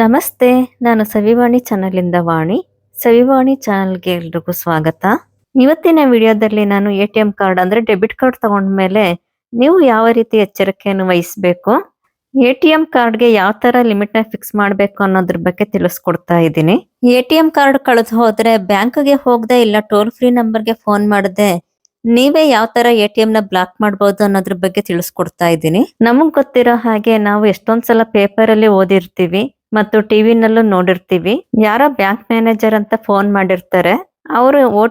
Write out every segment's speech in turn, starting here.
ನಮಸ್ತೆ, ನಾನು ಸವಿವಾಣಿ ಚಾನಲಿಂದ ವಾಣಿ. ಸವಿವಾಣಿ ಚಾನಲ್ಗೆ ಎಲ್ರಿಗೂ ಸ್ವಾಗತ. ಇವತ್ತಿನ ವಿಡಿಯೋದಲ್ಲಿ ನಾನು ಎ ಟಿ ಎಂ ಕಾರ್ಡ್ ಅಂದ್ರೆ ಡೆಬಿಟ್ ಕಾರ್ಡ್ ತಗೊಂಡ್ಮೇಲೆ ನೀವು ಯಾವ ರೀತಿ ಎಚ್ಚರಿಕೆಯನ್ನು ವಹಿಸಬೇಕು, ಎ ಟಿ ಎಂ ಕಾರ್ಡ್ಗೆ ಯಾವ ತರ ಲಿಮಿಟ್ನ ಫಿಕ್ಸ್ ಮಾಡಬೇಕು ಅನ್ನೋದ್ರ ಬಗ್ಗೆ ತಿಳಿಸ್ಕೊಡ್ತಾ ಇದ್ದೀನಿ. ಎ ಟಿ ಎಂ ಕಾರ್ಡ್ ಕಳೆದು ಹೋದ್ರೆ ಬ್ಯಾಂಕ್ಗೆ ಹೋಗದೆ ಇಲ್ಲ ಟೋಲ್ ಫ್ರೀ ನಂಬರ್ಗೆ ಫೋನ್ ಮಾಡದೆ ನೀವೇ ಯಾವ ತರ ಎ ಟಿ ಎಂ ನ ಬ್ಲಾಕ್ ಮಾಡಬಹುದು ಅನ್ನೋದ್ರ ಬಗ್ಗೆ ತಿಳಿಸ್ಕೊಡ್ತಾ ಇದ್ದೀನಿ. ನಮಗ್ ಗೊತ್ತಿರೋ ಹಾಗೆ ನಾವು ಎಷ್ಟೊಂದ್ಸಲ ಪೇಪರ್ ಅಲ್ಲಿ ಓದಿರ್ತೀವಿ ಮತ್ತು ಟಿವಿನಲ್ಲೂ ನೋಡಿರ್ತೀವಿ. ಯಾರೋ ಬ್ಯಾಂಕ್ ಮ್ಯಾನೇಜರ್ ಅಂತ ಫೋನ್ ಮಾಡಿರ್ತಾರೆ. ಅವರು ಒ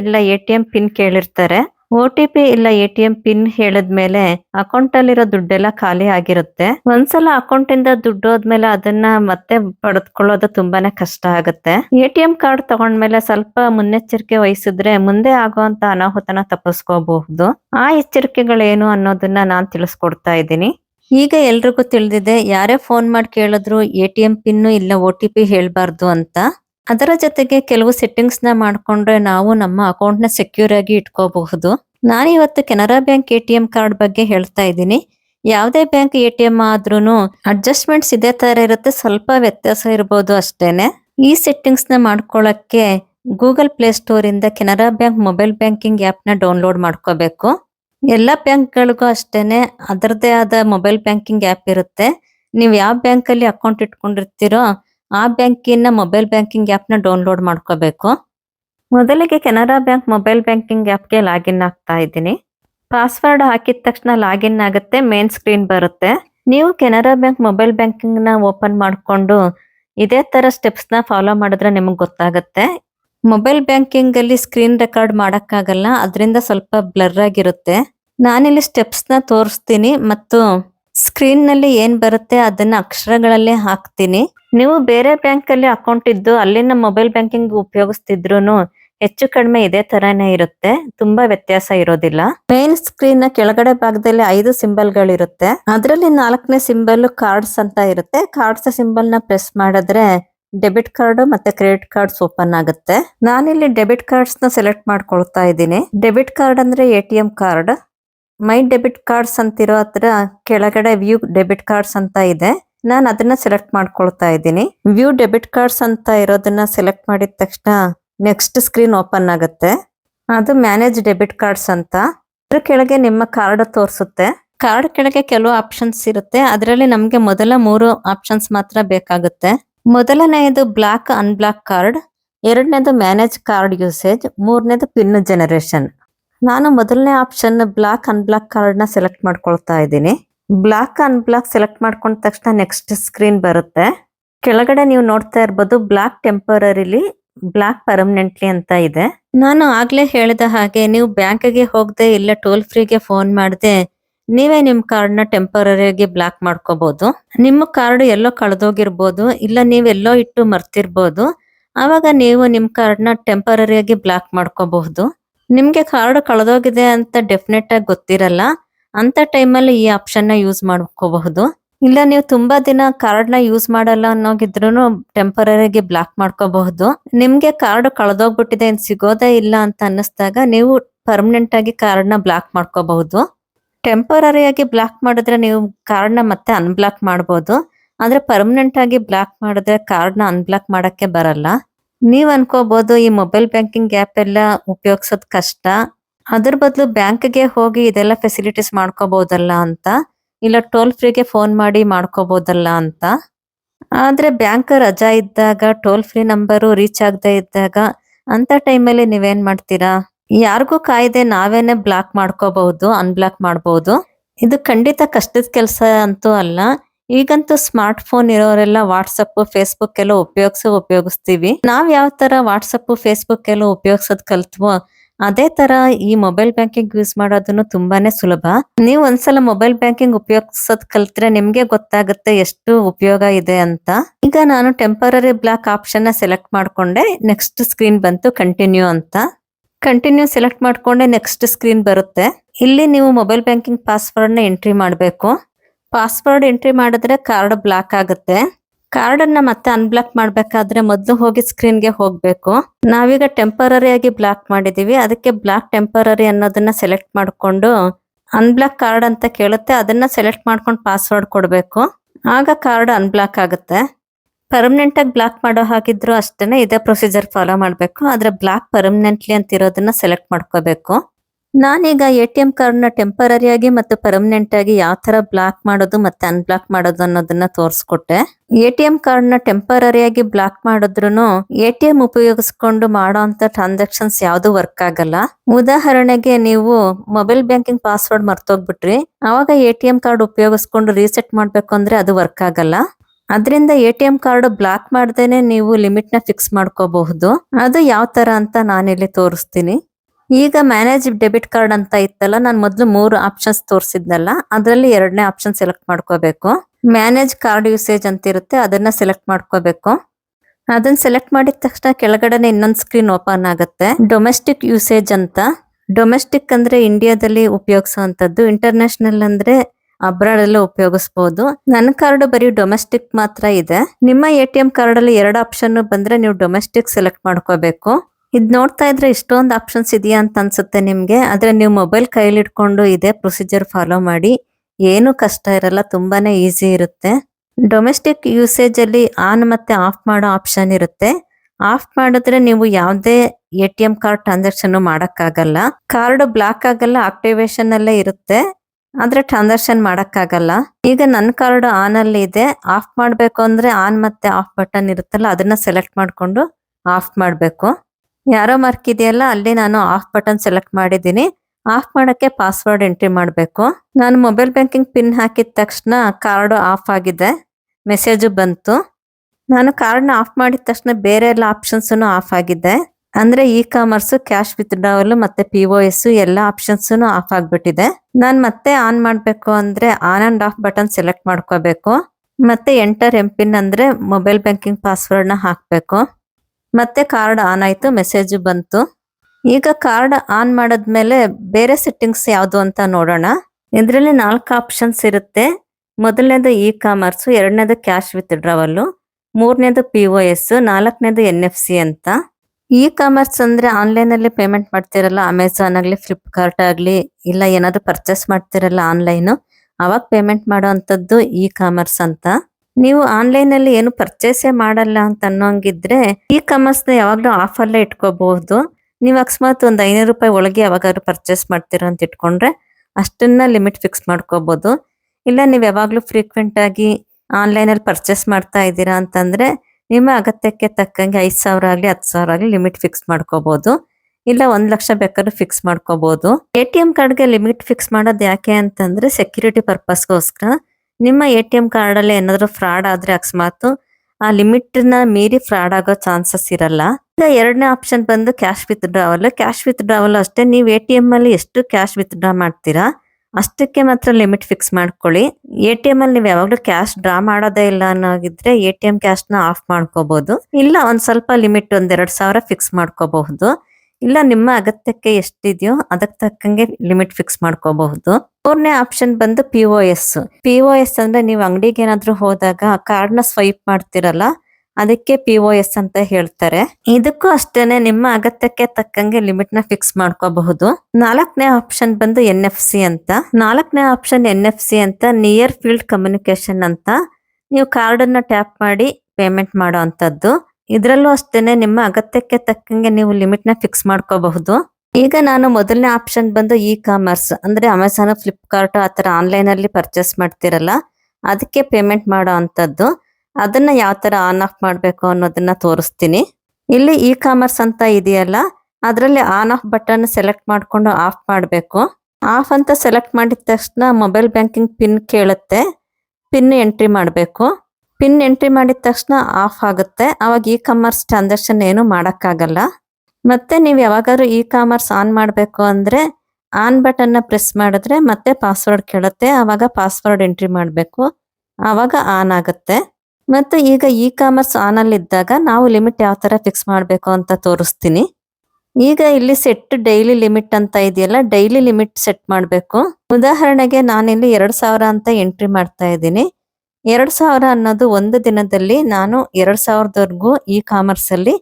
ಇಲ್ಲ ಎಂ ಪಿನ್ ಕೇಳಿರ್ತಾರೆ. ಒ ಟಿ ಪಿ ಇಲ್ಲ ಎ ಟಿ ಎಂ ಪಿನ್ ಹೇಳಿದ್ಮೇಲೆ ಅಕೌಂಟ್ ಅಲ್ಲಿರೋ ದುಡ್ಡೆಲ್ಲ ಖಾಲಿ ಆಗಿರುತ್ತೆ. ಒಂದ್ಸಲ ಅಕೌಂಟ್ ಇಂದ ದುಡ್ಡು ಹೋದ್ಮೇಲೆ ಅದನ್ನ ಮತ್ತೆ ಪಡೆದುಕೊಳ್ಳೋದು ತುಂಬಾನೇ ಕಷ್ಟ ಆಗುತ್ತೆ. ಎ ಟಿ ಎಂ ಕಾರ್ಡ್ ತಗೊಂಡ್ಮೇಲೆ ಸ್ವಲ್ಪ ಮುನ್ನೆಚ್ಚರಿಕೆ ವಹಿಸಿದ್ರೆ ಮುಂದೆ ಆಗುವಂತ ಅನಾಹುತನ ತಪ್ಪಿಸ್ಕೋಬಹುದು. ಆ ಎಚ್ಚರಿಕೆಗಳೇನು ಅನ್ನೋದನ್ನ ನಾನ್ ತಿಳಿಸ್ಕೊಡ್ತಾ ಇದ್ದೀನಿ. ಈಗ ಎಲ್ರಿಗೂ ತಿಳಿದಿದೆ, ಯಾರೇ ಫೋನ್ ಮಾಡಿ ಕೇಳಿದ್ರು ಎ ಟಿ ಎಂ ಪಿನ್ ಇಲ್ಲ ಒ ಟಿ ಪಿ ಹೇಳ್ಬಾರ್ದು ಅಂತ. ಅದರ ಜೊತೆಗೆ ಕೆಲವು ಸೆಟ್ಟಿಂಗ್ಸ್ನ ಮಾಡ್ಕೊಂಡ್ರೆ ನಾವು ನಮ್ಮ ಅಕೌಂಟ್ನ ಸೆಕ್ಯೂರ್ ಆಗಿ ಇಟ್ಕೋಬಹುದು. ನಾನು ಇವತ್ತು Canara bank A T M card ಬಗ್ಗೆ ಹೇಳ್ತಾ ಇದ್ದೀನಿ. ಯಾವುದೇ ಬ್ಯಾಂಕ್ ಎ ಟಿ ಎಂ ಆದ್ರೂನು ಅಡ್ಜಸ್ಟ್ಮೆಂಟ್ಸ್ ಇದೇ ತರ ಇರುತ್ತೆ, ಸ್ವಲ್ಪ ವ್ಯತ್ಯಾಸ ಇರಬಹುದು ಅಷ್ಟೇನೆ. ಈ ಸೆಟ್ಟಿಂಗ್ಸ್ನ ಮಾಡ್ಕೊಳ್ಳಕ್ಕೆ ಗೂಗಲ್ ಪ್ಲೇ ಸ್ಟೋರ್ ಇಂದ ಕೆನರಾ ಬ್ಯಾಂಕ್ ಮೊಬೈಲ್ ಬ್ಯಾಂಕಿಂಗ್ ಆಪ್ನ ಡೌನ್ಲೋಡ್ ಮಾಡ್ಕೋಬೇಕು. ಎಲ್ಲ ಬ್ಯಾಂಕ್ಗಳಿಗೂ ಅಷ್ಟೇನೆ ಅದರದೇ ಆದ ಮೊಬೈಲ್ ಬ್ಯಾಂಕಿಂಗ್ ಆಪ್ ಇರುತ್ತೆ. ನೀವು ಯಾವ ಬ್ಯಾಂಕ್ ಅಲ್ಲಿ ಅಕೌಂಟ್ ಇಟ್ಕೊಂಡಿರ್ತೀರೋ ಆ ಬ್ಯಾಂಕಿನ ಮೊಬೈಲ್ ಬ್ಯಾಂಕಿಂಗ್ ಆಪ್ನ ಡೌನ್ಲೋಡ್ ಮಾಡ್ಕೋಬೇಕು. ಮೊದಲಿಗೆ ಕೆನರಾ ಬ್ಯಾಂಕ್ ಮೊಬೈಲ್ ಬ್ಯಾಂಕಿಂಗ್ ಆಪ್ಗೆ ಲಾಗಿನ್ ಆಗ್ತಾ ಇದ್ದೀನಿ. ಪಾಸ್ವರ್ಡ್ ಹಾಕಿದ ತಕ್ಷಣ ಲಾಗಿನ್ ಆಗುತ್ತೆ, ಮೇನ್ ಸ್ಕ್ರೀನ್ ಬರುತ್ತೆ. ನೀವು ಕೆನರಾ ಬ್ಯಾಂಕ್ ಮೊಬೈಲ್ ಬ್ಯಾಂಕಿಂಗ್ನ ಓಪನ್ ಮಾಡ್ಕೊಂಡು ಇದೇ ತರ ಸ್ಟೆಪ್ಸ್ನ ಫಾಲೋ ಮಾಡಿದ್ರೆ ನಿಮಗೆ ಗೊತ್ತಾಗುತ್ತೆ. ಮೊಬೈಲ್ ಬ್ಯಾಂಕಿಂಗ್ ಅಲ್ಲಿ ಸ್ಕ್ರೀನ್ ರೆಕಾರ್ಡ್ ಮಾಡಕ್ಕಾಗಲ್ಲ, ಅದರಿಂದ ಸ್ವಲ್ಪ ಬ್ಲರ್ ಆಗಿರುತ್ತೆ. ನಾನಿಲ್ಲಿ ಸ್ಟೆಪ್ಸ್ನ ತೋರಿಸ್ತೀನಿ ಮತ್ತು ಸ್ಕ್ರೀನ್ನಲ್ಲಿ ಏನ್ ಬರುತ್ತೆ ಅದನ್ನ ಅಕ್ಷರಗಳಲ್ಲಿ ಹಾಕ್ತೀನಿ. ನೀವು ಬೇರೆ ಬ್ಯಾಂಕ್ ಅಲ್ಲಿ ಅಕೌಂಟ್ ಇದ್ದು ಅಲ್ಲಿನ ಮೊಬೈಲ್ ಬ್ಯಾಂಕಿಂಗ್ ಉಪಯೋಗಿಸ್ತಿದ್ರು ಹೆಚ್ಚು ಕಡಿಮೆ ಇದೇ ತರಾನೇ ಇರುತ್ತೆ. ತುಂಬಾ ವ್ಯತ್ಯಾಸ ಇರೋದಿಲ್ಲ. ಮೇನ್ ಸ್ಕ್ರೀನ್ನ ಕೆಳಗಡೆ ಭಾಗದಲ್ಲಿ ಐದು ಸಿಂಬಲ್ ಗಳಿರುತ್ತೆ. ಅದರಲ್ಲಿ ನಾಲ್ಕನೇ ಸಿಂಬಲ್ ಕಾರ್ಡ್ಸ್ ಅಂತ ಇರುತ್ತೆ. ಕಾರ್ಡ್ಸ್ ಸಿಂಬಲ್ನ ಪ್ರೆಸ್ ಮಾಡಿದ್ರೆ ಡೆಬಿಟ್ ಕಾರ್ಡ್ ಮತ್ತೆ ಕ್ರೆಡಿಟ್ ಕಾರ್ಡ್ಸ್ ಓಪನ್ ಆಗುತ್ತೆ. ನಾನಿಲ್ಲಿ ಡೆಬಿಟ್ ಕಾರ್ಡ್ಸ್ನ ಸೆಲೆಕ್ಟ್ ಮಾಡ್ಕೊಳ್ತಾ ಇದ್ದೀನಿ. ಡೆಬಿಟ್ ಕಾರ್ಡ್ ಅಂದ್ರೆ a card my debit cards ಅಂತಿರೋ ಹತ್ರ ಕೆಳಗಡೆ ವ್ಯೂ ಡೆಬಿಟ್ ಕಾರ್ಡ್ಸ್ ಅಂತ ಇದೆ. ನಾನು ಅದನ್ನ ಸೆಲೆಕ್ಟ್ ಮಾಡ್ಕೊಳ್ತಾ ಇದ್ದೀನಿ. ವ್ಯೂ ಡೆಬಿಟ್ ಕಾರ್ಡ್ಸ್ ಅಂತ ಇರೋದನ್ನ ಸೆಲೆಕ್ಟ್ ಮಾಡಿದ ತಕ್ಷಣ ನೆಕ್ಸ್ಟ್ ಸ್ಕ್ರೀನ್ ಓಪನ್ ಆಗುತ್ತೆ. ಅದು ಮ್ಯಾನೇಜ್ ಡೆಬಿಟ್ ಕಾರ್ಡ್ಸ್ ಅಂತ. ಅದ್ರ ಕೆಳಗೆ ನಿಮ್ಮ ಕಾರ್ಡ್ ತೋರಿಸುತ್ತೆ. ಕಾರ್ಡ್ ಕೆಳಗೆ ಕೆಲವು ಆಪ್ಷನ್ಸ್ ಇರುತ್ತೆ. ಅದರಲ್ಲಿ ನಮಗೆ ಮೊದಲ ಮೂರು ಆಪ್ಷನ್ಸ್ ಮಾತ್ರ ಬೇಕಾಗುತ್ತೆ. ಮೊದಲನೆಯದು ಬ್ಲಾಕ್ ಅನ್ಬ್ಲಾಕ್ ಕಾರ್ಡ್. ಎರಡನೇದು ಮ್ಯಾನೇಜ್ ಕಾರ್ಡ್ ಯೂಸೇಜ್. ಮೂರನೇದು ಪಿನ್ ಜನರೇಷನ್. ನಾನು ಮೊದಲನೇ ಆಪ್ಷನ್ ಬ್ಲಾಕ್ ಅನ್ಬ್ಲಾಕ್ ಕಾರ್ಡ್ನ ಸೆಲೆಕ್ಟ್ ಮಾಡ್ಕೊಳ್ತಾ ಇದ್ದೀನಿ. ಬ್ಲಾಕ್ ಅನ್ಬ್ಲಾಕ್ ಸೆಲೆಕ್ಟ್ ಮಾಡ್ಕೊಂಡ ತಕ್ಷಣ ನೆಕ್ಸ್ಟ್ ಸ್ಕ್ರೀನ್ ಬರುತ್ತೆ. ಕೆಳಗಡೆ ನೀವು ನೋಡ್ತಾ ಇರ್ಬೋದು ಬ್ಲಾಕ್ ಟೆಂಪರರಿಲಿ ಬ್ಲಾಕ್ ಪರ್ಮನೆಂಟ್ಲಿ ಅಂತ ಇದೆ. ನಾನು ಆಗ್ಲೇ ಹೇಳಿದ ಹಾಗೆ ನೀವು ಬ್ಯಾಂಕ್ಗೆ ಹೋಗದೆ ಇಲ್ಲ ಟೋಲ್ ಫ್ರೀಗೆ ಫೋನ್ ಮಾಡದೆ, ನೀವೇ ನಿಮ್ ಕಾರ್ಡ್ನ ಟೆಂಪರರಿಯಾಗಿ ಬ್ಲಾಕ್ ಮಾಡ್ಕೋಬಹುದು ನಿಮ್ಮ ಕಾರ್ಡ್ ಎಲ್ಲೋ ಕಳೆದೋಗಿರ್ಬೋದು, ಇಲ್ಲ ನೀವೆಲ್ಲೋ ಇಟ್ಟು ಮರ್ತಿರ್ಬೋದು, ಆವಾಗ ನೀವು ನಿಮ್ ಕಾರ್ಡ್ನ ಟೆಂಪರರಿಯಾಗಿ ಬ್ಲಾಕ್ ಮಾಡ್ಕೋಬಹುದು. ನಿಮ್ಗೆ ಕಾರ್ಡ್ ಕಳೆದೋಗಿದೆ ಅಂತ ಡೆಫಿನೆಟ್ ಆಗಿ ಗೊತ್ತಿರಲ್ಲ, ಅಂತ ಟೈಮಲ್ಲಿ ಈ ಆಪ್ಷನ್ನ ಯೂಸ್ ಮಾಡ್ಕೋಬಹುದು. ಇಲ್ಲ, ನೀವು ತುಂಬಾ ದಿನ ಕಾರ್ಡ್ನ ಯೂಸ್ ಮಾಡಲ್ಲ ಅನ್ನೋಗಿದ್ರು ಟೆಂಪರರಿಗೆ ಬ್ಲಾಕ್ ಮಾಡ್ಕೋಬಹುದು. ನಿಮ್ಗೆ ಕಾರ್ಡ್ ಕಳೆದೋಗ್ಬಿಟ್ಟಿದೆ ಸಿಗೋದೇ ಇಲ್ಲ ಅಂತ ಅನ್ನಿಸ್ದಾಗ ನೀವು ಪರ್ಮನೆಂಟ್ ಆಗಿ ಕಾರ್ಡ್ನ ಬ್ಲಾಕ್ ಮಾಡ್ಕೋಬಹುದು. ಟೆಂಪರರಿಯಾಗಿ ಬ್ಲಾಕ್ ಮಾಡಿದ್ರೆ ನೀವು ಕಾರ್ಡ್ನ ಮತ್ತೆ ಅನ್ಬ್ಲಾಕ್ ಮಾಡಬಹುದು ಆದ್ರೆ ಪರ್ಮನೆಂಟ್ ಆಗಿ ಬ್ಲಾಕ್ ಮಾಡಿದ್ರೆ ಕಾರ್ಡ್ನ ಅನ್ಬ್ಲಾಕ್ ಮಾಡಕ್ಕೆ ಬರಲ್ಲ. ನೀವ್ ಅನ್ಕೋಬಹುದು ಈ ಮೊಬೈಲ್ ಬ್ಯಾಂಕಿಂಗ್ ಆ್ಯಪ್ ಎಲ್ಲ ಉಪಯೋಗಿಸೋದ್ ಕಷ್ಟ. ಅದ್ರ ಬದಲು ಬ್ಯಾಂಕ್ಗೆ ಹೋಗಿ ಇದೆಲ್ಲ ಫೆಸಿಲಿಟೀಸ್ ಮಾಡ್ಕೋಬಹುದಲ್ಲ ಅಂತ, ಇಲ್ಲ ಟೋಲ್ ಫ್ರೀಗೆ ಫೋನ್ ಮಾಡಿ ಮಾಡ್ಕೋಬಹುದಲ್ಲ ಅಂತ. ಆದ್ರೆ ಬ್ಯಾಂಕ್ ರಜಾ ಇದ್ದಾಗ ಟೋಲ್ ಫ್ರೀ ನಂಬರ್ ರೀಚ್ ಆಗದೆ ಇದ್ದಾಗ ಅಂತ ಟೈಮಲ್ಲಿ ನೀವೇನ್ ಮಾಡ್ತೀರಾ? ಯಾರಿಗೂ ಕಾಯ್ದೆ ನಾವೇನೆ ಬ್ಲಾಕ್ ಮಾಡ್ಕೋಬಹುದು ಅನ್ಬ್ಲಾಕ್ ಮಾಡಬಹುದು ಇದು ಖಂಡಿತ ಕಷ್ಟದ ಕೆಲಸ ಅಂತೂ ಅಲ್ಲ. ಈಗಂತೂ ಸ್ಮಾರ್ಟ್ ಫೋನ್ ಇರೋರೆಲ್ಲ ವಾಟ್ಸಪ್ ಫೇಸ್ಬುಕ್ ಎಲ್ಲ ಉಪಯೋಗಿಸ, ಉಪಯೋಗಿಸ್ತೀವಿ. ನಾವ್ ಯಾವ ತರ ವಾಟ್ಸಪ್ ಫೇಸ್ಬುಕ್ ಎಲ್ಲ ಉಪಯೋಗಿಸೋದ್ ಕಲ್ತ್ವೋ, ಅದೇ ತರ ಈ ಮೊಬೈಲ್ ಬ್ಯಾಂಕಿಂಗ್ ಯೂಸ್ ಮಾಡೋದನ್ನು ತುಂಬಾನೇ ಸುಲಭ. ನೀವು ಒಂದ್ಸಲ ಮೊಬೈಲ್ ಬ್ಯಾಂಕಿಂಗ್ ಉಪಯೋಗಿಸೋದ್ ಕಲ್ತ್ರೆ ನಿಮ್ಗೆ ಗೊತ್ತಾಗುತ್ತೆ ಎಷ್ಟು ಉಪಯೋಗ ಇದೆ ಅಂತ. ಈಗ ನಾನು ಟೆಂಪರರಿ ಬ್ಲಾಕ್ ಆಪ್ಷನ್ನ ಸೆಲೆಕ್ಟ್ ಮಾಡ್ಕೊಂಡೆ ನೆಕ್ಸ್ಟ್ ಸ್ಕ್ರೀನ್ ಬಂತು ಕಂಟಿನ್ಯೂ ಅಂತ. ಕಂಟಿನ್ಯೂ ಸೆಲೆಕ್ಟ್ ಮಾಡ್ಕೊಂಡೆ ನೆಕ್ಸ್ಟ್ ಸ್ಕ್ರೀನ್ ಬರುತ್ತೆ. ಇಲ್ಲಿ ನೀವು ಮೊಬೈಲ್ ಬ್ಯಾಂಕಿಂಗ್ ಪಾಸ್ವರ್ಡ್ನ ಎಂಟ್ರಿ ಮಾಡಬೇಕು. ಪಾಸ್ವರ್ಡ್ ಎಂಟ್ರಿ ಮಾಡಿದ್ರೆ ಕಾರ್ಡ್ ಬ್ಲಾಕ್ ಆಗುತ್ತೆ. ಕಾರ್ಡ್ ಅನ್ನ ಮತ್ತೆ ಅನ್ಬ್ಲಾಕ್ ಮಾಡ್ಬೇಕಾದ್ರೆ ಮೊದಲು ಹೋಗಿ ಸ್ಕ್ರೀನ್ಗೆ ಹೋಗ್ಬೇಕು. ನಾವೀಗ ಟೆಂಪರರಿ ಆಗಿ ಬ್ಲಾಕ್ ಮಾಡಿದೀವಿ. ಅದಕ್ಕೆ ಬ್ಲಾಕ್ ಟೆಂಪರರಿ ಅನ್ನೋದನ್ನ ಸೆಲೆಕ್ಟ್ ಮಾಡ್ಕೊಂಡು ಅನ್ಬ್ಲಾಕ್ ಕಾರ್ಡ್ ಅಂತ ಕೇಳುತ್ತೆ. ಅದನ್ನ ಸೆಲೆಕ್ಟ್ ಮಾಡ್ಕೊಂಡು ಪಾಸ್ವರ್ಡ್ ಕೊಡ್ಬೇಕು. ಆಗ ಕಾರ್ಡ್ ಅನ್ಬ್ಲಾಕ್ ಆಗುತ್ತೆ. ಪರ್ಮನೆಂಟ್ ಆಗಿ ಬ್ಲಾಕ್ ಮಾಡೋ ಹಾಗಿದ್ರು ಅಷ್ಟೇನೆ ಇದೇ ಪ್ರೊಸೀಜರ್ ಫಾಲೋ ಮಾಡಬೇಕು. ಆದ್ರೆ ಬ್ಲಾಕ್ ಪರ್ಮನೆಂಟ್ಲಿ ಅಂತ ಇರೋದನ್ನ ಸೆಲೆಕ್ಟ್ ಮಾಡ್ಕೋಬೇಕು. ನಾನೀಗ ಎ ಟಿ ಎಂ ಕಾರ್ಡ್ನ ಟೆಂಪರರಿ ಆಗಿ ಮತ್ತು ಪರ್ಮನೆಂಟ್ ಆಗಿ ಯಾವ ತರ ಬ್ಲಾಕ್ ಮಾಡೋದು ಮತ್ತೆ ಅನ್ಬ್ಲಾಕ್ ಮಾಡೋದು ಅನ್ನೋದನ್ನ ತೋರಿಸ್ಕೊಟ್ಟೆ. ಎ ಟಿ ಎಂ ಕಾರ್ಡ್ನ ಟೆಂಪರರಿ ಆಗಿ ಬ್ಲಾಕ್ ಮಾಡಿದ್ರು ಎ ಟಿ ಎಂ ಉಪಯೋಗಿಸ್ಕೊಂಡು ಮಾಡೋ ಅಂತ ಟ್ರಾನ್ಸಾಕ್ಷನ್ಸ್ ಯಾವ್ದು ವರ್ಕ್ ಆಗಲ್ಲ. ಉದಾಹರಣೆಗೆ ನೀವು ಮೊಬೈಲ್ ಬ್ಯಾಂಕಿಂಗ್ ಪಾಸ್ವರ್ಡ್ ಮರ್ತೋಗ್ಬಿಟ್ರಿ. ಅವಾಗ ಎ ಟಿ ಎಂ ಕಾರ್ಡ್ ಉಪಯೋಗಿಸ್ಕೊಂಡು ರೀಸೆಟ್ ಮಾಡ್ಬೇಕು ಅಂದ್ರೆ ಅದು ವರ್ಕ್ ಆಗಲ್ಲ. ಅದರಿಂದ A T M card block ಮಾಡ್ದೇನೆ ನೀವು ಲಿಮಿಟ್ನ ಫಿಕ್ಸ್ ಮಾಡ್ಕೋಬಹುದು. ಅದು ಯಾವ ತರ ಅಂತ ನಾನಿಲ್ಲಿ ತೋರಿಸ್ತೀನಿ. ಈಗ ಮ್ಯಾನೇಜ್ ಡೆಬಿಟ್ ಕಾರ್ಡ್ ಅಂತ ಇತ್ತಲ್ಲ, ನಾನು ಮೊದಲು ಮೂರು ಆಪ್ಷನ್ಸ್ ತೋರಿಸಿದ್ನಲ್ಲ, ಅದರಲ್ಲಿ ಎರಡನೇ ಆಪ್ಷನ್ ಸೆಲೆಕ್ಟ್ ಮಾಡ್ಕೋಬೇಕು. ಮ್ಯಾನೇಜ್ ಕಾರ್ಡ್ ಯೂಸೇಜ್ ಅಂತ ಇರುತ್ತೆ, ಅದನ್ನ ಸೆಲೆಕ್ಟ್ ಮಾಡ್ಕೋಬೇಕು. ಅದನ್ನ ಸೆಲೆಕ್ಟ್ ಮಾಡಿದ ತಕ್ಷಣ ಕೆಳಗಡೆನೆ ಇನ್ನೊಂದು ಸ್ಕ್ರೀನ್ ಓಪನ್ ಆಗುತ್ತೆ. ಡೊಮೆಸ್ಟಿಕ್ ಯೂಸೇಜ್ ಅಂತ. ಡೊಮೆಸ್ಟಿಕ್ ಅಂದ್ರೆ ಇಂಡಿಯಾದಲ್ಲಿ ಉಪಯೋಗಿಸುವಂತದ್ದು ಇಂಟರ್ನ್ಯಾಷನಲ್ ಅಂದ್ರೆ ಅಬ್ರಾಡ್ ಎಲ್ಲ ಉಪಯೋಗಿಸಬಹುದು ನನ್ನ ಕಾರ್ಡ್ ಬರೀ ಡೊಮೆಸ್ಟಿಕ್ ಮಾತ್ರ ಇದೆ. ನಿಮ್ಮ ಎ ಟಿ ಎಂ ಕಾರ್ಡ್ ಅಲ್ಲಿ ಎರಡು ಆಪ್ಷನ್ ಬಂದ್ರೆ ನೀವು ಡೊಮೆಸ್ಟಿಕ್ ಸೆಲೆಕ್ಟ್ ಮಾಡ್ಕೋಬೇಕು. ಇದ್ ನೋಡ್ತಾ ಇದ್ರೆ ಇಷ್ಟೊಂದು ಆಪ್ಷನ್ಸ್ ಇದೆಯಾ ಅಂತ ಅನ್ಸುತ್ತೆ ನಿಮ್ಗೆ. ಆದ್ರೆ ನೀವು ಮೊಬೈಲ್ ಕೈಲಿ ಇಟ್ಕೊಂಡು ಇದೇ ಪ್ರೊಸೀಜರ್ ಫಾಲೋ ಮಾಡಿ. ಏನು ಕಷ್ಟ ಇರಲ್ಲ, ತುಂಬಾನೇ ಈಸಿ ಇರುತ್ತೆ. ಡೊಮೆಸ್ಟಿಕ್ ಯೂಸೇಜ್ ಅಲ್ಲಿ ಆನ್ ಮತ್ತೆ ಆಫ್ ಮಾಡೋ ಆಪ್ಷನ್ ಇರುತ್ತೆ. ಆಫ್ ಮಾಡಿದ್ರೆ ನೀವು ಯಾವುದೇ A T M card transaction ಮಾಡಕ್ಕಾಗಲ್ಲ. ಕಾರ್ಡ್ ಬ್ಲಾಕ್ ಆಗಲ್ಲ ಆಕ್ಟಿವೇಶನ್ ಅಲ್ಲೇ ಇರುತ್ತೆ. ಆದ್ರೆ ಟ್ರಾನ್ಸಾಕ್ಷನ್ ಮಾಡಕ್ಕಾಗಲ್ಲ. ಈಗ ನನ್ನ ಕಾರ್ಡ್ ಆನ್ ಅಲ್ಲಿ ಇದೆ. ಆಫ್ ಮಾಡಬೇಕು ಅಂದ್ರೆ ಆನ್ ಮತ್ತೆ ಆಫ್ ಬಟನ್ ಇರುತ್ತಲ್ಲ, ಅದನ್ನ ಸೆಲೆಕ್ಟ್ ಮಾಡ್ಕೊಂಡು ಆಫ್ ಮಾಡ್ಬೇಕು. ಯಾರೋ ಮಾರ್ಕ್ ಇದೆಯಲ್ಲ, ಅಲ್ಲಿ ನಾನು ಆಫ್ ಬಟನ್ ಸೆಲೆಕ್ಟ್ ಮಾಡಿದ್ದೀನಿ. ಆಫ್ ಮಾಡೋಕ್ಕೆ ಪಾಸ್ವರ್ಡ್ ಎಂಟ್ರಿ ಮಾಡಬೇಕು. ನಾನು ಮೊಬೈಲ್ ಬ್ಯಾಂಕಿಂಗ್ ಪಿನ್ ಹಾಕಿದ ತಕ್ಷಣ ಕಾರ್ಡ್ ಆಫ್ ಆಗಿದೆ. ಮೆಸೇಜ್ ಬಂತು. ನಾನು ಕಾರ್ಡ್ನ ಆಫ್ ಮಾಡಿದ ತಕ್ಷಣ ಬೇರೆ ಎಲ್ಲ ಆಪ್ಷನ್ಸೂ ಆಫ್ ಆಗಿದೆ. ಅಂದರೆ ಇ ಕಾಮರ್ಸ್ ಕ್ಯಾಶ್ ವಿತ್ಡ್ರಾವಲ್ ಮತ್ತು ಪಿ ಒ ಎಸ್ ಎಲ್ಲ ಆಪ್ಷನ್ಸೂ ಆಫ್ ಆಗಿಬಿಟ್ಟಿದೆ. ನಾನು ಮತ್ತೆ ಆನ್ ಮಾಡಬೇಕು ಅಂದರೆ on and off button select ಮಾಡ್ಕೋಬೇಕು. ಮತ್ತು ಎಂಟರ್ ಎಂ ಪಿನ್ ಅಂದರೆ ಮೊಬೈಲ್ ಬ್ಯಾಂಕಿಂಗ್ ಪಾಸ್ವರ್ಡ್ನ ಹಾಕ್ಬೇಕು. ಮತ್ತೆ ಕಾರ್ಡ್ ಆನ್ ಆಯಿತು ಮೆಸೇಜ್ ಬಂತು. ಈಗ ಕಾರ್ಡ್ ಆನ್ ಮಾಡಿದ್ಮೇಲೆ ಬೇರೆ ಸೆಟ್ಟಿಂಗ್ಸ್ ಯಾವುದು ಅಂತ ನೋಡೋಣ. ಇದರಲ್ಲಿ ನಾಲ್ಕು ಆಪ್ಷನ್ಸ್ ಇರುತ್ತೆ. ಮೊದಲನೇದು ಇ ಕಾಮರ್ಸ್ ಎರಡನೇದು ಕ್ಯಾಶ್ ವಿತ್ಡ್ರಾವಲ್ ಮೂರನೇದು ಪಿ ಒ ಎಸ್ ನಾಲ್ಕನೇದು ಎನ್ ಎಫ್ ಸಿ ಅಂತ. ಇ ಕಾಮರ್ಸ್ ಅಂದ್ರೆ ಆನ್ಲೈನ್ ಅಲ್ಲಿ ಪೇಮೆಂಟ್ ಮಾಡ್ತಿರಲ್ಲ ಅಮೆಝಾನ್ ಆಗಲಿ ಫ್ಲಿಪ್ಕಾರ್ಟ್ ಆಗಲಿ, ಇಲ್ಲ ಏನಾದ್ರು ಪರ್ಚೇಸ್ ಮಾಡ್ತಿರಲ್ಲ ಆನ್ಲೈನ್ ಅವಾಗ ಪೇಮೆಂಟ್ ಮಾಡೋ ಅಂತದ್ದು ಇ ಕಾಮರ್ಸ್ ಅಂತ. ನೀವು ಆನ್ಲೈನ್ ಅಲ್ಲಿ ಏನು ಪರ್ಚೇಸೇ ಮಾಡಲ್ಲ ಅಂತ ಅನ್ನೋಂಗಿದ್ರೆ ಇ ಕಾಮರ್ಸ್ನ ಯಾವಾಗ್ಲೂ ಆಫರ್ ಅಲ್ಲೇ ಇಟ್ಕೋಬಹುದು. ನೀವು ಅಕಸ್ಮಾತ್ ಒಂದ್ ಐನೂರು ರೂಪಾಯಿ ಒಳಗೆ ಯಾವಾಗಾದ್ರು ಪರ್ಚೇಸ್ ಮಾಡ್ತೀರಾ ಅಂತ ಇಟ್ಕೊಂಡ್ರೆ ಅಷ್ಟನ್ನ ಲಿಮಿಟ್ ಫಿಕ್ಸ್ ಮಾಡ್ಕೋಬಹುದು. ಇಲ್ಲ ನೀವು ಯಾವಾಗ್ಲೂ ಫ್ರೀಕ್ವೆಂಟ್ ಆಗಿ ಆನ್ಲೈನ್ ಅಲ್ಲಿ ಪರ್ಚೇಸ್ ಮಾಡ್ತಾ ಇದ್ದೀರಾ ಅಂತಂದ್ರೆ ನಿಮ್ಮ ಅಗತ್ಯಕ್ಕೆ ತಕ್ಕಂಗೆ ಐದ್ ಸಾವಿರ ಆಗ್ಲಿ, ಹತ್ತು ಸಾವಿರ ಆಗ್ಲಿ ಲಿಮಿಟ್ ಫಿಕ್ಸ್ ಮಾಡ್ಕೋಬಹುದು. ಇಲ್ಲ ಒಂದ್ ಲಕ್ಷ ಬೇಕಾದ್ರೂ ಫಿಕ್ಸ್ ಮಾಡ್ಕೋಬಹುದು. ಎ ಟಿ ಎಂ ಕಾರ್ಡ್ಗೆ ಲಿಮಿಟ್ ಫಿಕ್ಸ್ ಮಾಡೋದು ಯಾಕೆ ಅಂತಂದ್ರೆ ಸೆಕ್ಯೂರಿಟಿ ಪರ್ಪಸ್ಗೋಸ್ಕರ ನಿಮ್ಮ ಎ ಟಿ ಎಂ ಕಾರ್ಡ್ ಅಲ್ಲಿ ಏನಾದ್ರು ಫ್ರಾಡ್ ಆದ್ರೆ ಅಕಸ್ಮಾತ್ ಆ ಲಿಮಿಟ್ನ ಮೀರಿ ಫ್ರಾಡ್ ಆಗೋ ಚಾನ್ಸಸ್ ಇರಲ್ಲ. ಈಗ ಎರಡನೇ ಆಪ್ಷನ್ ಬಂದು cash withdrawal cash withdrawal ಅಷ್ಟೇ, ನೀವು ಎಂ ಅಲ್ಲಿ ಎಷ್ಟು ಕ್ಯಾಶ್ ವಿತ್ ಡ್ರಾ ಮಾಡ್ತೀರಾ, ಅಷ್ಟಕ್ಕೆ ಮಾತ್ರ ಲಿಮಿಟ್ ಫಿಕ್ಸ್ ಮಾಡ್ಕೊಳ್ಳಿ. ಎ ಟಿ ಎಂ ಅಲ್ಲಿ ನೀವು ಯಾವಾಗ್ಲೂ ಕ್ಯಾಶ್ ಡ್ರಾ ಮಾಡೋದೇ ಇಲ್ಲ ಅನ್ನೋಗಿದ್ರೆ ಎ ಟಿ ಎಂ ಕ್ಯಾಶ್ನ ಆಫ್ ಮಾಡ್ಕೋಬಹುದು ಇಲ್ಲ, ಒಂದ್ ಸ್ವಲ್ಪ ಲಿಮಿಟ್ ಒಂದ್ ಎರಡ್ ಸಾವಿರ ಫಿಕ್ಸ್ ಮಾಡ್ಕೋಬಹುದು. ಇಲ್ಲ, ನಿಮ್ಮ ಅಗತ್ಯಕ್ಕೆ ಎಷ್ಟಿದೆಯೋ ಅದಕ್ಕೆ ತಕ್ಕಂಗೆ ಲಿಮಿಟ್ ಫಿಕ್ಸ್ ಮಾಡ್ಕೋಬಹುದು. ಮೂರನೇ ಆಪ್ಷನ್ ಬಂದು P O S P O S ಅಂದ್ರೆ ನೀವು ಅಂಗಡಿಗೆ ಏನಾದ್ರೂ ಹೋದಾಗ ಕಾರ್ಡ್ನ ಸ್ವೈಪ್ ಮಾಡ್ತಿರಲ್ಲ, ಅದಕ್ಕೆ ಪಿ ಒ ಎಸ್ ಅಂತ ಹೇಳ್ತಾರೆ. ಇದಕ್ಕೂ ಅಷ್ಟೇನೆ ನಿಮ್ಮ ಅಗತ್ಯಕ್ಕೆ ತಕ್ಕಂಗೆ ಲಿಮಿಟ್ನ ಫಿಕ್ಸ್ ಮಾಡ್ಕೋಬಹುದು. ನಾಲ್ಕನೇ ಆಪ್ಷನ್ ಬಂದು ಎನ್ ಎಫ್ ಸಿ ಅಂತ. ನಾಲ್ಕನೇ ಆಪ್ಷನ್ ಎನ್ ಎಫ್ ಸಿ ಅಂತ ನಿಯರ್ ಫೀಲ್ಡ್ ಕಮ್ಯುನಿಕೇಶನ್ ಅಂತ. ನೀವು ಕಾರ್ಡ್ ಅನ್ನ ಟ್ಯಾಪ್ ಮಾಡಿ ಪೇಮೆಂಟ್ ಮಾಡೋ ಅಂತದ್ದು ಇದರಲ್ಲೂ ಅಷ್ಟೇನೆ ನಿಮ್ಮ ಅಗತ್ಯಕ್ಕೆ ತಕ್ಕಂಗೆ ನೀವು ಲಿಮಿಟ್ನ ಫಿಕ್ಸ್ ಮಾಡ್ಕೋಬಹುದು. ಈಗ ನಾನು ಮೊದಲನೇ ಆಪ್ಷನ್ ಬಂದು ಇ ಕಾಮರ್ಸ್ ಅಂದ್ರೆ ಅಮೆಝಾನ್ ಫ್ಲಿಪ್ಕಾರ್ಟ್ ಆತರ ಆನ್ಲೈನ್ ಅಲ್ಲಿ ಪರ್ಚೇಸ್ ಮಾಡ್ತಿರಲ್ಲ, ಅದಕ್ಕೆ ಪೇಮೆಂಟ್ ಮಾಡೋ ಅಂತದ್ದು ಅದನ್ನ ಯಾವ ತರ ಆನ್ ಆಫ್ ಮಾಡ್ಬೇಕು ಅನ್ನೋದನ್ನ ತೋರಿಸ್ತೀನಿ. ಇಲ್ಲಿ ಇ ಕಾಮರ್ಸ್ ಅಂತ ಇದೆಯಲ್ಲ, ಅದರಲ್ಲಿ ಆನ್ ಆಫ್ ಬಟನ್ ಸೆಲೆಕ್ಟ್ ಮಾಡ್ಕೊಂಡು ಆಫ್ ಮಾಡಬೇಕು. ಆಫ್ ಅಂತ ಸೆಲೆಕ್ಟ್ ಮಾಡಿದ ತಕ್ಷಣ ಮೊಬೈಲ್ ಬ್ಯಾಂಕಿಂಗ್ ಪಿನ್ ಕೇಳುತ್ತೆ. ಪಿನ್ ಎಂಟ್ರಿ ಮಾಡಬೇಕು. ಪಿನ್ ಎಂಟ್ರಿ ಮಾಡಿದ ತಕ್ಷಣ ಆಫ್ ಆಗುತ್ತೆ. ಅವಾಗ ಇ ಕಾಮರ್ಸ್ ಟ್ರಾನ್ಸಾಕ್ಷನ್ ಏನು ಮಾಡೋಕ್ಕಾಗಲ್ಲ. ಮತ್ತೆ ನೀವು ಯಾವಾಗಾದ್ರೂ ಇ ಕಾಮರ್ಸ್ ಆನ್ ಮಾಡಬೇಕು ಅಂದರೆ ಆನ್ ಬಟನ್ನ ಪ್ರೆಸ್ ಮಾಡಿದ್ರೆ ಮತ್ತೆ ಪಾಸ್ವರ್ಡ್ ಕೇಳುತ್ತೆ. ಆವಾಗ ಪಾಸ್ವರ್ಡ್ ಎಂಟ್ರಿ ಮಾಡಬೇಕು. ಆವಾಗ ಆನ್ ಆಗುತ್ತೆ. ಮತ್ತು ಈಗ ಇ ಕಾಮರ್ಸ್ ಆನಲ್ಲಿದ್ದಾಗ ನಾವು ಲಿಮಿಟ್ ಯಾವ ಥರ ಫಿಕ್ಸ್ ಮಾಡಬೇಕು ಅಂತ ತೋರಿಸ್ತೀನಿ. ಈಗ ಇಲ್ಲಿ ಸೆಟ್ ಡೈಲಿ ಲಿಮಿಟ್ ಅಂತ ಇದೆಯಲ್ಲ, ಡೈಲಿ ಲಿಮಿಟ್ ಸೆಟ್ ಮಾಡಬೇಕು. ಉದಾಹರಣೆಗೆ ನಾನಿಲ್ಲಿ ಎರಡು ಸಾವಿರ ಅಂತ ಎಂಟ್ರಿ ಮಾಡ್ತಾ ಇದ್ದೀನಿ. ಎರಡ್ ಸಾವಿರ ಅನ್ನೋದು ಒಂದು ದಿನದಲ್ಲಿ ನಾನು ಎರಡು ಸಾವಿರದವರೆಗೂ ಇ ಕಾಮರ್ಸ್ ಅಲ್ಲಿ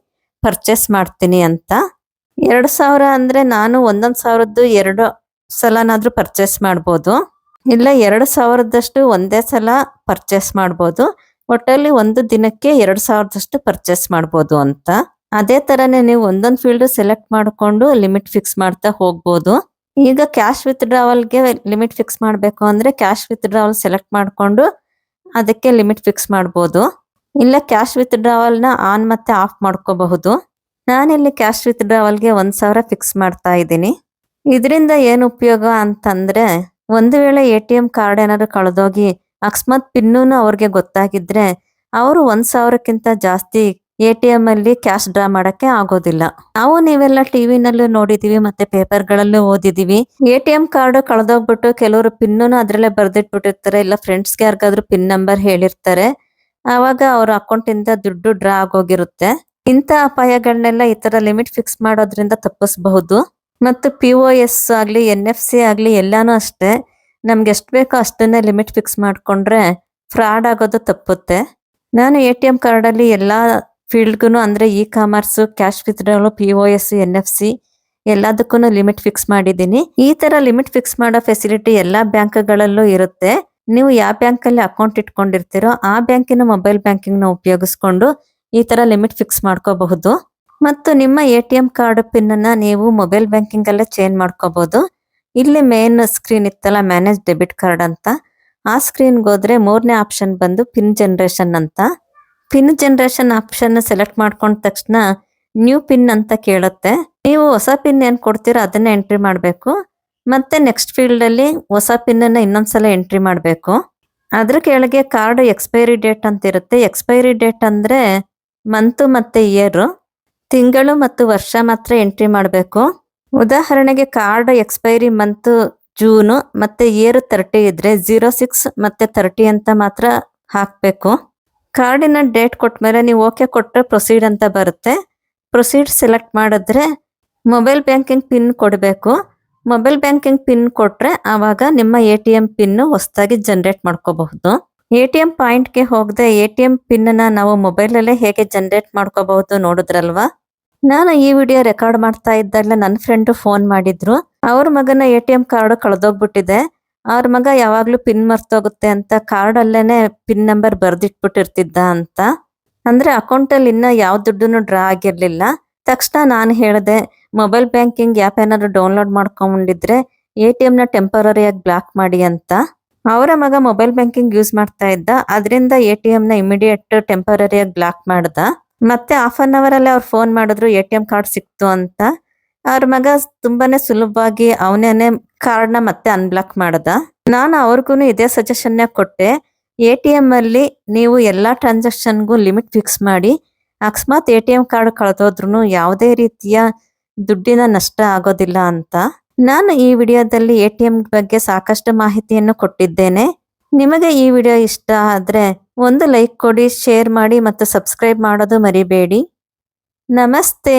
ಪರ್ಚೇಸ್ ಮಾಡ್ತೀನಿ ಅಂತ. ಎರಡು ಸಾವಿರ ಅಂದ್ರೆ ನಾನು ಒಂದೊಂದು ಸಾವಿರದ್ದು ಎರಡು ಸಲನಾದ್ರೂ ಪರ್ಚೇಸ್ ಮಾಡ್ಬೋದು. ಇಲ್ಲ, ಎರಡು ಸಾವಿರದಷ್ಟು ಒಂದೇ ಸಲ ಪರ್ಚೇಸ್ ಮಾಡ್ಬೋದು. ಒಟ್ಟಲ್ಲಿ ಒಂದು ದಿನಕ್ಕೆ ಎರಡು ಸಾವಿರದಷ್ಟು ಪರ್ಚೇಸ್ ಮಾಡ್ಬೋದು ಅಂತ. ಅದೇ ತರನೇ ನೀವು ಒಂದೊಂದು ಫೀಲ್ಡ್ ಸೆಲೆಕ್ಟ್ ಮಾಡಿಕೊಂಡು ಲಿಮಿಟ್ ಫಿಕ್ಸ್ ಮಾಡ್ತಾ ಹೋಗ್ಬೋದು. ಈಗ ಕ್ಯಾಶ್ ವಿತ್ಡ್ರಾವಲ್ಗೆ ಲಿಮಿಟ್ ಫಿಕ್ಸ್ ಮಾಡಬೇಕು ಅಂದ್ರೆ ಕ್ಯಾಶ್ ವಿತ್ಡ್ರಾವಲ್ ಸೆಲೆಕ್ಟ್ ಮಾಡಿಕೊಂಡು ಅದಕ್ಕೆ ಲಿಮಿಟ್ ಫಿಕ್ಸ್ ಮಾಡ್ಬೋದು. ಇಲ್ಲ, ಕ್ಯಾಶ್ ವಿತ್ಡ್ರಾವಲ್ನ ಆನ್ ಮತ್ತೆ ಆಫ್ ಮಾಡ್ಕೋಬಹುದು. ನಾನಿಲ್ಲಿ ಕ್ಯಾಶ್ ವಿತ್ಡ್ರಾವಲ್ಗೆ ಒಂದ್ ಸಾವಿರ ಫಿಕ್ಸ್ ಮಾಡ್ತಾ ಇದ್ದೀನಿ. ಇದರಿಂದ ಏನು ಉಪಯೋಗ ಅಂತಂದ್ರೆ, ಒಂದು ವೇಳೆ ಎ ಟಿ ಎಂ ಕಾರ್ಡ್ ಏನಾದ್ರು ಕಳೆದೋಗಿ ಅಕಸ್ಮಾತ್ ಪಿನ್ನೂನು ಅವ್ರಿಗೆ ಗೊತ್ತಾಗಿದ್ರೆ, ಅವರು ಒಂದ್ ಸಾವಿರಕ್ಕಿಂತ ಜಾಸ್ತಿ ಎ ಟಿ ಎಂ ಅಲ್ಲಿ ಕ್ಯಾಶ್ ಡ್ರಾ ಮಾಡಕ್ಕೆ ಆಗೋದಿಲ್ಲ. ನಾವು ನೀವೆಲ್ಲ ಟಿವಿನಲ್ಲೂ ನೋಡಿದೀವಿ, ಮತ್ತೆ ಪೇಪರ್ ಗಳಲ್ಲೂ ಓದಿದೀವಿ. ಎ ಟಿ ಎಂ ಕಾರ್ಡ್ ಕಳೆದೋಗ್ಬಿಟ್ಟು ಕೆಲವರು ಪಿನ್ನೂನು ಅದ್ರಲ್ಲೇ ಬರ್ದಿಟ್ಬಿಟ್ಟಿರ್ತಾರೆ, ಇಲ್ಲ ಫ್ರೆಂಡ್ಸ್ಗೆ ಯಾರಿಗಾದ್ರೂ ಪಿನ್ ನಂಬರ್ ಹೇಳಿರ್ತಾರೆ. ಆವಾಗ ಅವ್ರ ಅಕೌಂಟ್ ಇಂದ ದುಡ್ಡು ಡ್ರಾ ಆಗೋಗಿರುತ್ತೆ. ಇಂಥ ಅಪಾಯಗಳನ್ನೆಲ್ಲ ಈ ತರ ಲಿಮಿಟ್ ಫಿಕ್ಸ್ ಮಾಡೋದ್ರಿಂದ ತಪ್ಪಿಸಬಹುದು. ಮತ್ತು ಪಿ ಒ ಎಸ್ ಆಗ್ಲಿ, ಎನ್ ಎಫ್ ಸಿ ಆಗ್ಲಿ ಎಲ್ಲಾನು ಅಷ್ಟೇ. ನಮ್ಗೆ ಎಷ್ಟು ಬೇಕೋ ಅಷ್ಟನ್ನೇ ಲಿಮಿಟ್ ಫಿಕ್ಸ್ ಮಾಡ್ಕೊಂಡ್ರೆ ಫ್ರಾಡ್ ಆಗೋದು ತಪ್ಪುತ್ತೆ. ನಾನು ಎ ಟಿ ಎಂ ಕಾರ್ಡ್ ಅಲ್ಲಿ ಎಲ್ಲಾ ಫೀಲ್ಡ್ಗೂ ಅಂದ್ರೆ e commerce cash withdrawal P O S N F C ಎಲ್ಲದಕ್ಕೂ ಲಿಮಿಟ್ ಫಿಕ್ಸ್ ಮಾಡಿದ್ದೀನಿ. ಈ ತರ ಲಿಮಿಟ್ ಫಿಕ್ಸ್ ಮಾಡೋ ಫೆಸಿಲಿಟಿ ಎಲ್ಲಾ ಬ್ಯಾಂಕ್ಗಳಲ್ಲೂ ಇರುತ್ತೆ. ನೀವು ಯಾವ ಬ್ಯಾಂಕ್ ಅಲ್ಲಿ ಅಕೌಂಟ್ ಇಟ್ಕೊಂಡಿರ್ತೀರೋ ಆ ಬ್ಯಾಂಕಿನ ಮೊಬೈಲ್ ಬ್ಯಾಂಕಿಂಗ್ನ ಉಪಯೋಗಿಸ್ಕೊಂಡು ಈ ತರ ಲಿಮಿಟ್ ಫಿಕ್ಸ್ ಮಾಡ್ಕೋಬಹುದು. ಮತ್ತು ನಿಮ್ಮ A T M card PIN ಅನ್ನ ನೀವು ಮೊಬೈಲ್ ಬ್ಯಾಂಕಿಂಗ್ ಅಲ್ಲೇ ಚೇಂಜ್ ಮಾಡ್ಕೋಬಹುದು. ಇಲ್ಲಿ ಮೇನ್ ಸ್ಕ್ರೀನ್ ಇತ್ತಲ್ಲ, ಮ್ಯಾನೇಜ್ ಡೆಬಿಟ್ ಕಾರ್ಡ್ ಅಂತ. ಆ ಸ್ಕ್ರೀನ್ಗೆ ಹೋದ್ರೆ ಮೂರನೇ ಆಪ್ಷನ್ ಬಂದು ಪಿನ್ ಜನರೇಷನ್ ಅಂತ. ಪಿನ್ ಜನರೇಷನ್ ಆಪ್ಷನ್ ಸೆಲೆಕ್ಟ್ ಮಾಡ್ಕೊಂಡ ತಕ್ಷಣ ನ್ಯೂ ಪಿನ್ ಅಂತ ಕೇಳುತ್ತೆ. ನೀವು ಹೊಸ ಪಿನ್ ಏನು ಕೊಡ್ತೀರೋ ಅದನ್ನ ಎಂಟ್ರಿ ಮಾಡಬೇಕು. ಮತ್ತೆ ನೆಕ್ಸ್ಟ್ ಫೀಲ್ಡ್ ಅಲ್ಲಿ ಹೊಸ ಪಿನ್ ಅನ್ನ ಇನ್ನೊಂದ್ಸಲ ಎಂಟ್ರಿ ಮಾಡಬೇಕು. ಅದ್ರ ಕೆಳಗೆ ಕಾರ್ಡ್ ಎಕ್ಸ್ಪೈರಿ ಡೇಟ್ ಅಂತ ಇರುತ್ತೆ. ಎಕ್ಸ್ಪೈರಿ ಡೇಟ್ ಅಂದ್ರೆ ಮಂತು ಮತ್ತೆ ಇಯರ್ ತಿಂಗಳು ಮತ್ತು ವರ್ಷ ಮಾತ್ರ ಎಂಟ್ರಿ ಮಾಡಬೇಕು. ಉದಾಹರಣೆಗೆ ಕಾರ್ಡ್ ಎಕ್ಸ್ಪೈರಿ ಮಂತು ಜೂನು ಮತ್ತೆ ಇಯರ್ ತರ್ಟಿ ಇದ್ರೆ ಜೀರೋ ಸಿಕ್ಸ್ ಮತ್ತೆ ತರ್ಟಿ ಅಂತ ಮಾತ್ರ ಹಾಕ್ಬೇಕು. ಕಾರ್ಡಿನ ಡೇಟ್ ಕೊಟ್ಮೇಲೆ ನೀವು ಓಕೆ ಕೊಟ್ಟರೆ ಪ್ರೊಸೀಡ್ ಅಂತ ಬರುತ್ತೆ. ಪ್ರೊಸೀಡ್ ಸೆಲೆಕ್ಟ್ ಮಾಡಿದ್ರೆ ಮೊಬೈಲ್ ಬ್ಯಾಂಕಿಂಗ್ ಪಿನ್ ಕೊಡಬೇಕು. ಮೊಬೈಲ್ ಬ್ಯಾಂಕಿಂಗ್ ಪಿನ್ ಕೊಟ್ರೆ ಆವಾಗ ನಿಮ್ಮ ಎ ಟಿ ಎಂ ಪಿನ್ ಹೊಸದಾಗಿ ಜನರೇಟ್ ಮಾಡ್ಕೋಬಹುದು. ಎ ಟಿ ಎಂ ಪಾಯಿಂಟ್ಗೆ ಹೋಗದೆ ಎ ಟಿ ಎಂ ಪಿನ್ನ ನಾವು ಮೊಬೈಲ್ ಅಲ್ಲೇ ಹೇಗೆ ಜನರೇಟ್ ಮಾಡ್ಕೋಬಹುದು ನೋಡಿದ್ರಲ್ವಾ? ನಾನು ಈ ವಿಡಿಯೋ ರೆಕಾರ್ಡ್ ಮಾಡ್ತಾ ಇದ್ದಲ್ಲ ನನ್ನ ಫ್ರೆಂಡ್ ಫೋನ್ ಮಾಡಿದ್ರು. ಅವ್ರ ಮಗನ ಎ ಟಿ ಎಂ ಕಾರ್ಡ್ ಕಳೆದೋಗ್ಬಿಟ್ಟಿದೆ. ಅವ್ರ ಮಗ ಯಾವಾಗ್ಲೂ ಪಿನ್ ಮರ್ತೋಗುತ್ತೆ ಅಂತ ಕಾರ್ಡ್ ಅಲ್ಲೇನೆ ಪಿನ್ ನಂಬರ್ ಬರ್ದಿಟ್ಬಿಟ್ಟಿರ್ತಿದ್ದ ಅಂತ. ಅಂದ್ರೆ ಅಕೌಂಟ್ ಅಲ್ಲಿ ಇನ್ನ ಯಾವ ದುಡ್ಡುನು ಡ್ರಾ ಆಗಿರ್ಲಿಲ್ಲ. ತಕ್ಷಣ ನಾನು ಹೇಳಿದೆ ಮೊಬೈಲ್ ಬ್ಯಾಂಕಿಂಗ್ ಆಪ್ ಏನಾದ್ರು ಡೌನ್ಲೋಡ್ ಮಾಡ್ಕೊಂಡಿದ್ರೆ ಎ ಟಿ ಎಂ ನ ಟೆಂಪರರಿ ಆಗಿ ಬ್ಲಾಕ್ ಮಾಡಿ ಅಂತ. ಅವರ ಮಗ ಮೊಬೈಲ್ ಬ್ಯಾಂಕಿಂಗ್ ಯೂಸ್ ಮಾಡ್ತಾ ಇದ್ದ. ಅದರಿಂದ ಎ ಟಿ ಎಂ ನ ಇಮಿಡಿಯೇಟ್ ಟೆಂಪರರಿ ಆಗಿ ಬ್ಲಾಕ್ ಮಾಡ್ದ. ಮತ್ತೆ ಹಾಫ್ ಅನ್ ಅವರ್ ಅಲ್ಲಿ ಅವ್ರು ಫೋನ್ ಮಾಡಿದ್ರು ಎ ಟಿ ಎಂ ಕಾರ್ಡ್ ಸಿಕ್ತು ಅಂತ. ಅವ್ರ ಮಗ ತುಂಬಾನೇ ಸುಲಭವಾಗಿ ಅವನೇನೆ ಕಾರ್ಡ್ನ ಮತ್ತೆ ಅನ್ಬ್ಲಾಕ್ ಮಾಡ್ದ. ನಾನು ಅವ್ರಿಗೂ ಇದೇ ಸಜೆಷನ್ ಕೊಟ್ಟೆ. ಎ ಟಿ ಎಂ ಅಲ್ಲಿ ನೀವು ಎಲ್ಲಾ ಟ್ರಾನ್ಸಾಕ್ಷನ್ಗೂ ಲಿಮಿಟ್ ಫಿಕ್ಸ್ ಮಾಡಿ, ಅಕಸ್ಮಾತ್ ಎ ಟಿ ಎಂ ಕಾರ್ಡ್ ಕಳೆದೋದ್ರು ಯಾವುದೇ ರೀತಿಯ ದುಡ್ಡಿನ ನಷ್ಟ ಆಗೋದಿಲ್ಲ ಅಂತ. ನಾನು ಈ ವಿಡಿಯೋದಲ್ಲಿ ಎ ಟಿ ಎಂ ಬಗ್ಗೆ ಸಾಕಷ್ಟು ಮಾಹಿತಿಯನ್ನು ಕೊಟ್ಟಿದ್ದೇನೆ. ನಿಮಗೆ ಈ ವಿಡಿಯೋ ಇಷ್ಟ ಆದ್ರೆ ಒಂದು ಲೈಕ್ ಕೊಡಿ ಶೇರ್ ಮಾಡಿ ಮತ್ತು ಸಬ್ಸ್ಕ್ರೈಬ್ ಮಾಡೋದು ಮರಿಬೇಡಿ. ನಮಸ್ತೆ!